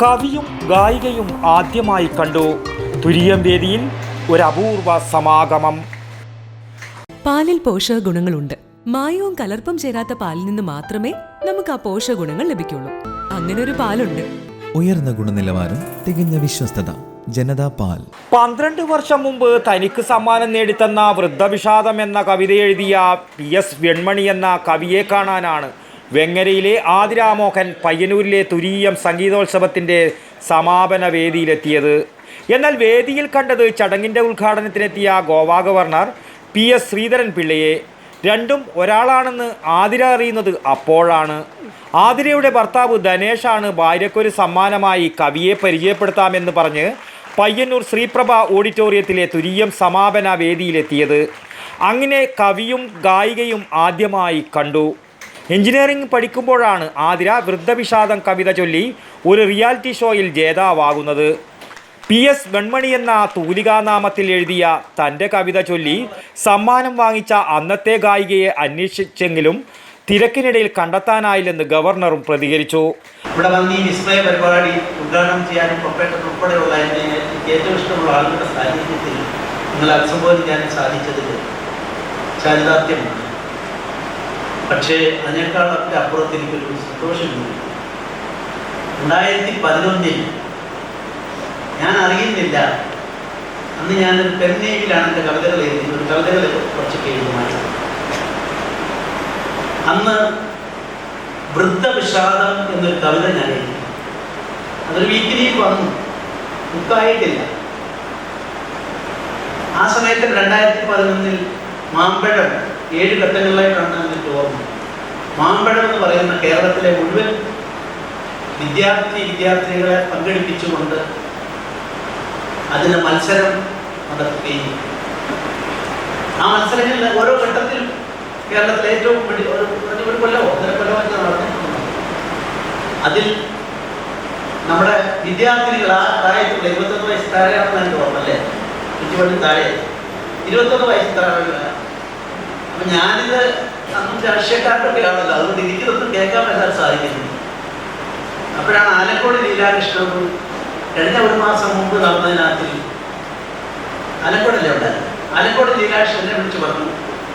കവിയും ഗായികയും ആദ്യമായി കണ്ടു തുരിയം വേദിയിൽ ഒരു അപൂർവ സമാഗമം. പാലിൽ പോഷക ഗുണങ്ങളുണ്ട്. മായവും കലർപ്പും ചേരാത്ത പാലിൽ നിന്ന് മാത്രമേ നമുക്ക് ആ പോഷക ഗുണങ്ങൾ ലഭിക്കുള്ളൂ. അങ്ങനെ ഒരു പാലുണ്ട്. ഉയർന്ന ഗുണനിലവാരം തികഞ്ഞ വിശ്വസ്തത ജനതാ പാൽ. പന്ത്രണ്ട് വർഷം മുമ്പ് തനിക്ക് സമ്മാനം നേടിത്തന്ന വൃദ്ധവിഷാദം എന്ന കവിത എഴുതിയ പി എസ് വെൺമണി എന്ന കവിയെ കാണാനാണ് വെങ്ങരയിലെ ആതിരാമോഹൻ പയ്യന്നൂരിലെ തുരീയം സംഗീതോത്സവത്തിന്റെ സമാപന വേദിയിലെത്തിയത്. എന്നാൽ വേദിയിൽ കണ്ടത് ചടങ്ങിന്റെ ഉദ്ഘാടനത്തിനെത്തിയ Goa governor P S Sreedharan പിള്ളയെ. രണ്ടും ഒരാളാണെന്ന് ആതിര അറിയുന്നത് അപ്പോഴാണ്. ആതിരയുടെ ഭർത്താവ് ധനേഷാണ് ഭാര്യയ്ക്കൊരു സമ്മാനമായി കവിയെ പരിചയപ്പെടുത്താമെന്ന് പറഞ്ഞ് പയ്യന്നൂർ ശ്രീപ്രഭ ഓഡിറ്റോറിയത്തിലെ തുരീയം സമാപന വേദിയിലെത്തിയത്. അങ്ങനെ കവിയും ഗായികയും ആദ്യമായി കണ്ടു. എഞ്ചിനീയറിംഗ് പഠിക്കുമ്പോഴാണ് ആതിര വൃദ്ധവിഷാദം കവിത ചൊല്ലി ഒരു റിയാലിറ്റി ഷോയിൽ ജേതാവാകുന്നത്. പി എസ് വെൺമണി എന്ന തൂലികാനാമത്തിൽ എഴുതിയ തന്റെ കവിത ചൊല്ലി സമ്മാനം വാങ്ങിച്ച അന്നത്തെ ഗായികയെ അന്വേഷിച്ചെങ്കിലും തിരക്കിനിടയിൽ കണ്ടെത്താനായില്ലെന്ന് ഗവർണറും പ്രതികരിച്ചു. ഇവിടെ വന്ന് ഈ വിസ്മയ പരിപാടി ഉദ്ഘാടനം ചെയ്യാനും പ്രൊപ്പറേറ്റർ ഉൾപ്പെടെയുള്ള എനിക്ക് ഏറ്റവും ഇഷ്ടമുള്ള ആളുകളുടെ സാന്നിധ്യത്തിൽ നിങ്ങൾ അഭിസംബോധന ചെയ്യാനും സാധിച്ചതിൽ ചാരിതാർത്ഥ്യമാണ് പക്ഷേ അതിനേക്കാളൊക്കെ അപ്പുറത്ത് എനിക്കൊരു സന്തോഷമുണ്ട്. രണ്ടായിരത്തി പതിനൊന്നിൽ ഞാൻ അറിയുന്നില്ല. അന്ന് ഞാൻ പെൺനേവിലാണ് എന്റെ കവിതകൾ എഴുതി ഒരു കവിതകൾ കുറച്ചൊക്കെ എഴുതുമായിരുന്നു അന്ന് വൃദ്ധവിഷാദം എന്നൊരു കവിത ഞാൻ എഴുതി. അതൊരു വീക്കിലിയിൽ വന്നു. ബുക്കായിട്ടില്ല. ആ സമയത്ത് രണ്ടായിരത്തി പതിനൊന്നിൽ മാമ്പഴം ഏഴ് ഘട്ടങ്ങളിലായിട്ടാണ് എനിക്ക് ഓർമ്മ. മാമ്പഴം എന്ന് പറയുന്ന കേരളത്തിലെ മുഴുവൻ വിദ്യാർത്ഥി വിദ്യാർത്ഥികളെ പങ്കെടുപ്പിച്ചുകൊണ്ട് അതിന് മത്സരം നടത്തുകയും ആ മത്സരങ്ങളിൽ ഓരോ ഘട്ടത്തിലും കേരളത്തിലെ ഏറ്റവും വലിയ ഒരു കൊല്ലമോ ഒന്നര കൊല്ലമോ ഒക്കെ നടന്നിട്ടുണ്ട് അതിൽ നമ്മുടെ വിദ്യാർത്ഥികൾ ആ പ്രായത്തിലുള്ള ഇരുപത്തൊന്ന് വയസ്സ് താഴെയാണെന്ന് എനിക്ക് ഓർമ്മല്ലേ ചുറ്റുപാടും താഴെ. ഇരുപത്തൊന്ന് വയസ്സ് താഴെ അപ്പൊ ഞാനിത് അന്നും രാഷ്ട്രീയക്കാർക്കൊക്കെ ആണല്ലോ അതുകൊണ്ട് എനിക്കിതൊന്നും കേൾക്കാൻ പറ്റാൻ സാധിക്കുന്നില്ല. അപ്പോഴാണ് ആലക്കോട് ലീലാകൃഷ്ണൻ കഴിഞ്ഞ ഒരു മാസം മുമ്പ് നടന്നതിനകത്തിൽ ആലക്കോടല്ലേ ഉണ്ടായിരുന്നു ആലക്കോട് ലീലാകൃഷ്ണൻ എന്നെ വിളിച്ച് പറഞ്ഞു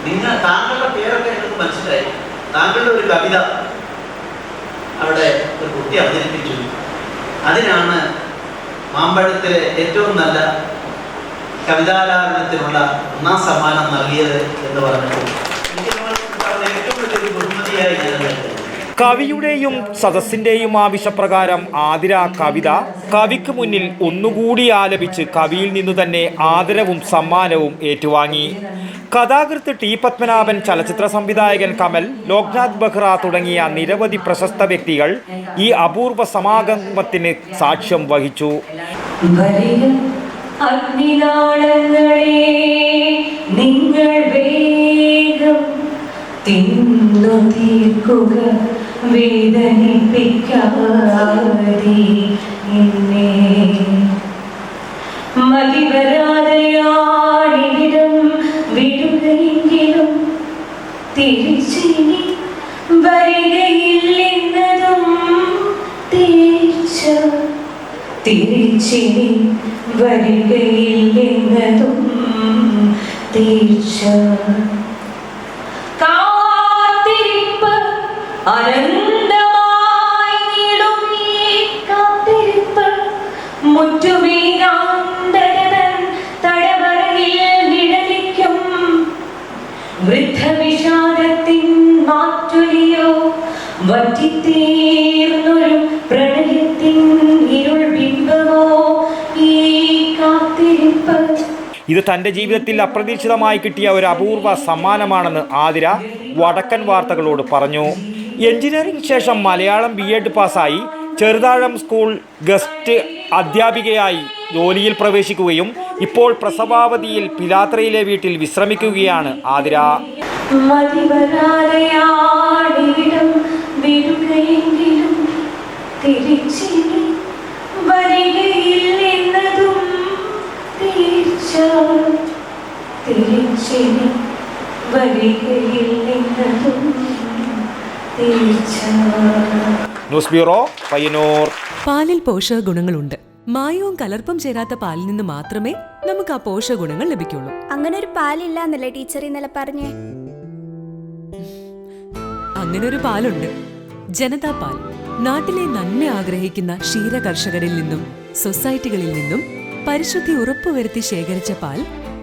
നിങ്ങൾ താങ്കളുടെ പേരൊക്കെ എനിക്ക് മനസ്സിലായി. താങ്കളുടെ ഒരു കവിത അവിടെ ഒരു കുട്ടി അവതരിപ്പിച്ചു. അതിനാണ് മാമ്പഴത്തിലെ ഏറ്റവും നല്ല കവിതാലാപനത്തിനുള്ള ഒന്നാം സമ്മാനം നൽകിയത് എന്ന് പറഞ്ഞപ്പോൾ എനിക്ക് തോന്നുന്നു ഏറ്റവും വലിയൊരു ബഹുമതിയായി ഞാൻ കരുതുന്നു. കവിയുടെയും സദസ്സിന്റെയും ആവശ്യപ്രകാരം ആതിര കവിത കവിക്ക് മുന്നിൽ ഒന്നുകൂടി ആലപിച്ച് കവിയിൽ നിന്ന് തന്നെ ആദരവും സമ്മാനവും ഏറ്റുവാങ്ങി. കഥാകൃത്ത് ടി പത്മനാഭൻ ചലച്ചിത്ര സംവിധായകൻ കമൽ ലോക്നാഥ് ബെഹ്റ തുടങ്ങിയ നിരവധി പ്രശസ്ത വ്യക്തികൾ ഈ അപൂർവ സമാഗമത്തിന് സാക്ഷ്യം വഹിച്ചു. നിങ്ങൾ വേഗം തിന്നു തീർക്കുക. വേദനിപ്പിക്കാതെ എന്നെ മതിവരാതെയാണിവിടം വിടുകയെങ്കിലും തിരിച്ചിനി വരികയില്ലെന്നതും തിരിച്ച തിരിച്ചിനി വരികയില്ലെന്നതും തീർച്ച അനന്തമായി വൃദ്ധവിഷാദത്തിൻ മാറ്റുലിയോ ഇരുൾ ഇത് തന്റെ ജീവിതത്തിൽ അപ്രതീക്ഷിതമായി കിട്ടിയ ഒരു അപൂർവ സമ്മാനമാണെന്ന് ആതിര വടക്കൻ വാർത്തകളോട് പറഞ്ഞു. എഞ്ചിനീയറിംഗ് ശേഷം മലയാളം ബി എഡ് പാസ്സായി ചെറുതാഴം സ്കൂൾ ഗസ്റ്റ് അധ്യാപികയായി ജോലിയിൽ പ്രവേശിക്കുകയും ഇപ്പോൾ പ്രസവാവധിയിൽ പിലാത്രയിലെ വീട്ടിൽ വിശ്രമിക്കുകയാണ് ആതിര. വരികയിൽ വിടുകയെങ്കിലും ന്യൂസ് ബ്യൂറോ പയ്യന്നൂർ. പാലിൽ പോഷകഗുണങ്ങളുണ്ട് മായവും കലർപ്പും ചേരാത്ത പാലിൽ നിന്ന് മാത്രമേ നമുക്ക് ആ പോഷകഗുണങ്ങൾ ലഭിക്കുള്ളൂ. അങ്ങനെ ഒരു പാലില്ല എന്നല്ലേ ടീച്ചർ ഇന്നലെ പറഞ്ഞേ? അങ്ങനെ ഒരു പാലുണ്ട്. ജനതാ പാൽ. നാട്ടിലെ നന്മ ആഗ്രഹിക്കുന്ന ക്ഷീര കർഷകരിൽ നിന്നും സൊസൈറ്റികളിൽ നിന്നും പരിശുദ്ധി ഉറപ്പുവരുത്തി ശേഖരിച്ച പാൽ